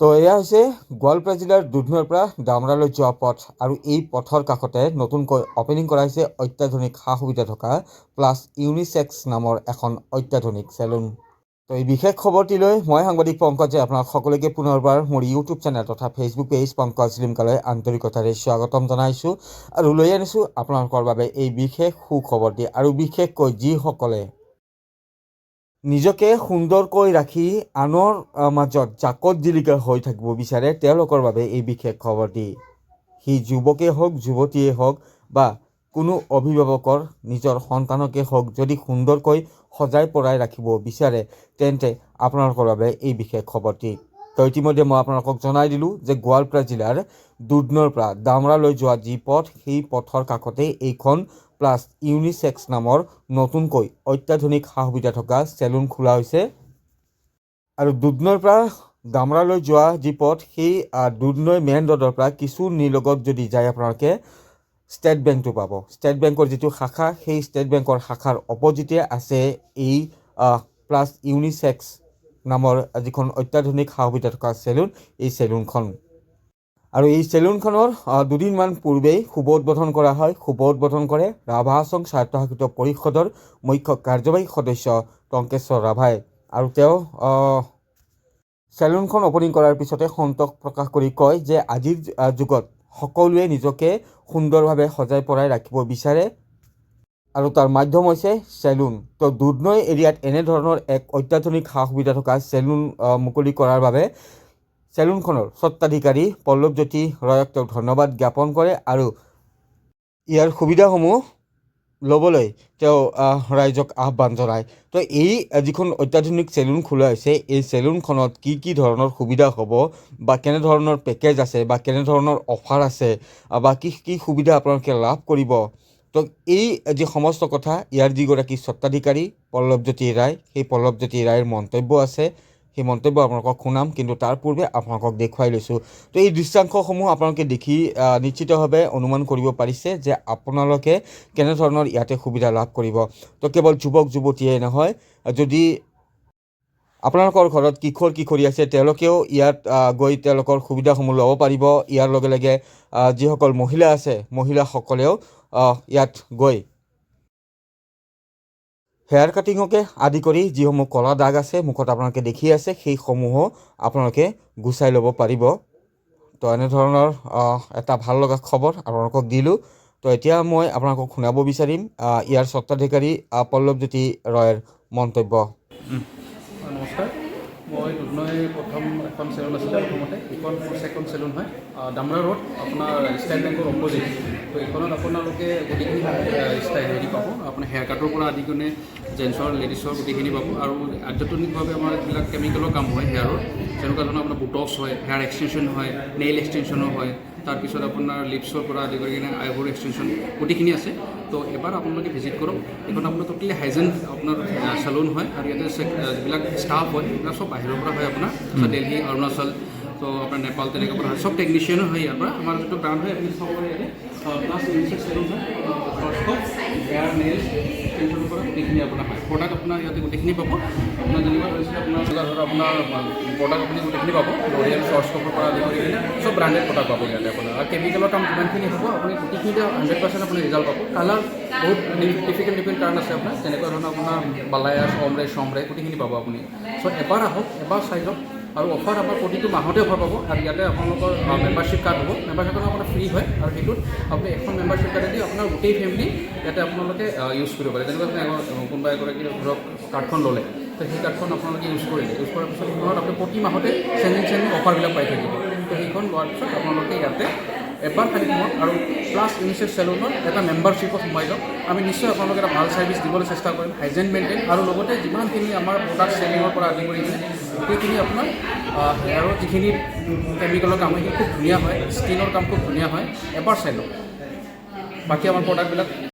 তো এয়া হৈছে গোৱালপাৰা জিলাৰ দুধনৈৰ পৰা ডামৰালৈ যোৱা পথ আৰু এই পথৰ কাষতে নতুনকৈ অ'পেনিং কৰা হৈছে অত্যাধুনিক সা সুবিধা থকা প্লাছ ইউনিচেক্স নামৰ এখন অত্যাধুনিক চেলুন তো এই বিশেষ খবৰটিলৈ মই সাংবাদিক পংকজে আপোনাক সকলোকে পুনৰবাৰ মোৰ ইউটিউব চেনেল তথা ফেচবুক পেজ পংকজ লিমকালৈ আন্তৰিকতাৰে স্বাগতম জনাইছোঁ আৰু লৈ আনিছোঁ আপোনালোকৰ বাবে এই বিশেষ সুখবৰটি আৰু বিশেষকৈ যিসকলে নিজকে সুন্দৰকৈ ৰাখি আনৰ মাজত জাকত জিলিকা হৈ থাকিব বিচাৰে তেওঁলোকৰ বাবে এই বিশেষ খবৰটি। সি যুৱকেই হওক যুৱতীয়ে হওক বা কোনো অভিভাৱকৰ, নিজৰ সন্তানকে হওক যদি সুন্দৰকৈ সজাই পৰাই ৰাখিব বিচাৰে, তেন্তে আপোনালোকৰ বাবে এই বিশেষ খবৰটি। তো ইতিমধ্যে মই আপোনালোকক জনাই দিলোঁ যে গোৱালপাৰা জিলাৰ দুধনৈৰ পৰা ডামৰালৈ যোৱা যি পথ সেই পথৰ কাষতেই এইখন প্লাছ ইউনিচেক্স নামৰ নতুনকৈ অত্যাধুনিক সা সুবিধা থকা চেলুন খোলা হৈছে। আৰু দুধনৈৰ পৰা ডামৰালৈ যোৱা যি পথ সেই দুধনৈ মেইন ৰোডৰ পৰা কিছু নিলগত যদি যায়, আপোনালোকে ষ্টেট বেংকটো পাব। ষ্টেট বেংকৰ যিটো শাখা, সেই ষ্টেট বেংকৰ শাখাৰ অপজিতে আছে এই প্লাছ ইউনিচেক্স নামৰ যিখন অত্যাধুনিক সা সুবিধা থকা চেলুন এই চেলুনখন। আৰু এই চেলুনখনৰ দুদিনমান পূৰ্বেই শুভ উদ্বোধন কৰা হয়। শুভ উদ্বোধন কৰে ৰাভা আছং স্বায়ত্তশাসিত পৰিষদৰ মুখ্য কাৰ্যবাহী সদস্য টংকেশ্বৰ ৰাভাই। আৰু তেওঁ চেলুনখন অ'পেনিং কৰাৰ পিছতে সন্তোষ প্ৰকাশ কৰি কয় যে আজিৰ যুগত সকলোৱে নিজকে সুন্দৰভাৱে সজাই পৰাই ৰাখিব বিচাৰে। আৰু তাৰ মাধ্যম হৈছে চেলুন। তো দুধনৈ এৰিয়াত এনেধৰণৰ এক অত্যাধুনিক সা সুবিধা থকা চেলুন মুকলি কৰাৰ বাবে চেলুনখনৰ স্বত্বাধিকাৰী পল্লৱজ্যোতি ৰয়ক তেওঁক ধন্যবাদ জ্ঞাপন কৰে আৰু ইয়াৰ সুবিধাসমূহ ল'বলৈ তেওঁ ৰাইজক আহ্বান জনায়। তো এই যিখন অত্যাধুনিক চেলুন খোলা হৈছে, এই চেলুনখনত কি কি ধৰণৰ সুবিধা হ'ব বা কেনেধৰণৰ পেকেজ আছে বা কেনেধৰণৰ অফাৰ আছে বা কি কি সুবিধা আপোনালোকে লাভ কৰিব তো এই যে সমস্ত কথা, ইয়াৰ যিগৰাকী স্বত্বাধিকাৰী পল্লৱজ্যোতি ৰায়, সেই পল্লৱজ্যোতি ৰায়ৰ মন্তব্য আছে। সেই মন্তব্য আপোনালোকক শুনাম, কিন্তু তাৰ পূৰ্বে আপোনালোকক দেখুৱাই লৈছোঁ। তো এই দৃশ্যাংশসমূহ আপোনালোকে দেখি নিশ্চিতভাৱে অনুমান কৰিব পাৰিছে যে আপোনালোকে কেনেধৰণৰ ইয়াতে সুবিধা লাভ কৰিব। তো কেৱল যুৱক যুৱতীয়ে নহয়, যদি আপোনালোকৰ ঘৰত কিশোৰ কিশোৰী আছে, তেওঁলোকেও ইয়াত গৈ তেওঁলোকৰ সুবিধাসমূহ ল'ব পাৰিব। ইয়াৰ লগে লগে যিসকল মহিলা আছে, মহিলাসকলেও ইয়াত গৈ হেয়াৰ কাটিঙকে আদি কৰি যিসমূহ ক'লা দাগ আছে, মুখত আপোনালোকে দেখি আছে, সেইসমূহো আপোনালোকে গুচাই ল'ব পাৰিব। তো এনেধৰণৰ এটা ভালো লগা খবৰ আপোনালোকক দিলোঁ। তো এতিয়া মই আপোনালোকক শুনাব বিচাৰিম ইয়াৰ স্বত্বাধিকাৰী পল্লৱজ্যোতি ৰয়ৰ মন্তব্য। মই দুধনৈ প্ৰথম এখন চেলুন আছিলে প্ৰথমতে। এইখন মোৰ ছেকেণ্ড চেলুন হয় দামৰা ৰোড, আপোনাৰ ষ্টেট বেংকৰ অপ'জিট তো এইখনত আপোনালোকে গোটেইখিনি ষ্টাইল হেৰি পাব আপোনাৰ হেয়াৰ কাটৰ পৰা আদি কৰি জেন্টছৰ লেডিছৰ গোটেইখিনি পাব। আৰু আধ্যাত্মিকভাৱে আমাৰ যিবিলাক কেমিকেলৰ কাম হয় হেয়াৰৰ যেনেকুৱা ধৰণৰ আপোনাৰ বুটক্স হয় হেয়াৰ এক্সটেনশ্যন হয় নেইল এক্সটেনশ্যনো হয়। তাৰপিছত আপোনাৰ লিপছৰ পৰা আদি কৰি কিনে আইব্ৰ এক্সটেনশ্যন গোটেইখিনি আছে। তো এবাৰ আপোনালোকে ভিজিট কৰক। এইখন আপোনাৰ ট'টেলি হাইজেন আপোনাৰ চেলুন হয় আৰু ইয়াতে যিবিলাক ষ্টাফ হয় সেইবিলাক চব বাহিৰৰ পৰা হয় আপোনাৰ। দিল্লী অৰুণাচল তো আপোনাৰ নেপাল তেনেকৈ পৰা হয়। চব টেকনিচিয়ানো হয় ইয়াৰ পৰা। আমাৰ যিটো ব্ৰাণ্ড হয় আপুনি চাব ইয়াতে প্লাছ চেলুন হয়। হেয়াৰ নেইল এক্সটেনশ্যনৰ পৰা গোটেইখিনি আপোনাৰ হয়। প্ৰডাক্ট আপোনাৰ ইয়াতে গোটেইখিনি পাব। আপোনাৰ যেনেকুৱা ধৰিছিলে আপোনাৰ ধৰক আপোনাৰ প্ৰডাক্ট আপুনি গোটেইখিনি পাব। লৰিয়েল চৰ্চ কপৰ পৰা আদি কৰি কিনে চব ব্ৰাণ্ডেড প্ৰডাক্ট পাব ইয়াতে আপোনাৰ। আৰু কেমিকেলৰ কাম যিমানখিনি হ'ব, আপুনি গোটেইখিনিতে হাণ্ড্ৰেড পাৰ্চেণ্ট আপুনি ৰিজাল্ট পাব। কালাৰ বহুত ডিফিকাল্ট ডিফিকাল্ট কাৰণ আছে আপোনাৰ। যেনেকুৱা ধৰণৰ আপোনাৰ বালায়াছ অমৰে চমৰে গোটেইখিনি পাব আপুনি। চ' এবাৰ আহক, এবাৰ চাই লওক। আৰু অফাৰ আপোনাৰ প্ৰতিটো মাহতে অফাৰ পাব আৰু ইয়াতে আপোনালোকৰ মেম্বাৰশ্বিপ কাৰ্ড হ'ব। মেম্বাৰশ্বিপ কাৰ্ড আপোনাৰ ফ্ৰী হয় আৰু সেইটোত আপুনি এখন মেম্বাৰশ্বিপ কাৰ্ডেদি আপোনাৰ গোটেই ফেমিলি ইয়াতে আপোনালোকে ইউজ কৰিব পাৰে। যেনেকুৱা কোনোবা এগৰাকী ধৰক কাৰ্ডখন ল'লে, তো সেই কাৰ্ডখন আপোনালোকে ইউজ কৰিলে ইউজ কৰাৰ পিছত ঘৰত আপুনি প্ৰতি মাহতে চেঞ্জিং চেঞ্জিং অফাৰবিলাক পাই থাকিব। তো সেইখন লোৱাৰ পিছত আপোনালোকে ইয়াতে এবাৰ খালি মই আৰু প্লাছ ইউনিচেফ চেলুনত এটা মেম্বাৰশ্বিপত সোমাই যাওক আমি নিশ্চয় আপোনালোকে এটা ভালো ছাৰ্ভিচ দিবলৈ চেষ্টা কৰিম হাইজেন মেইনটেইন আৰু লগতে যিমানখিনি আমাৰ প্ৰডাক্ট চেলিঙৰ পৰা আদি কৰি কিনে গোটেইখিনি আপোনাৰ হেয়াৰৰ যিখিনি কেমিকেলৰ কাম সেইখিনি খুব ধুনীয়া হয় স্কিনৰ কাম খুব ধুনীয়া হয়। এবাৰ চাই লওক বাকী আমাৰ প্ৰডাক্টবিলাক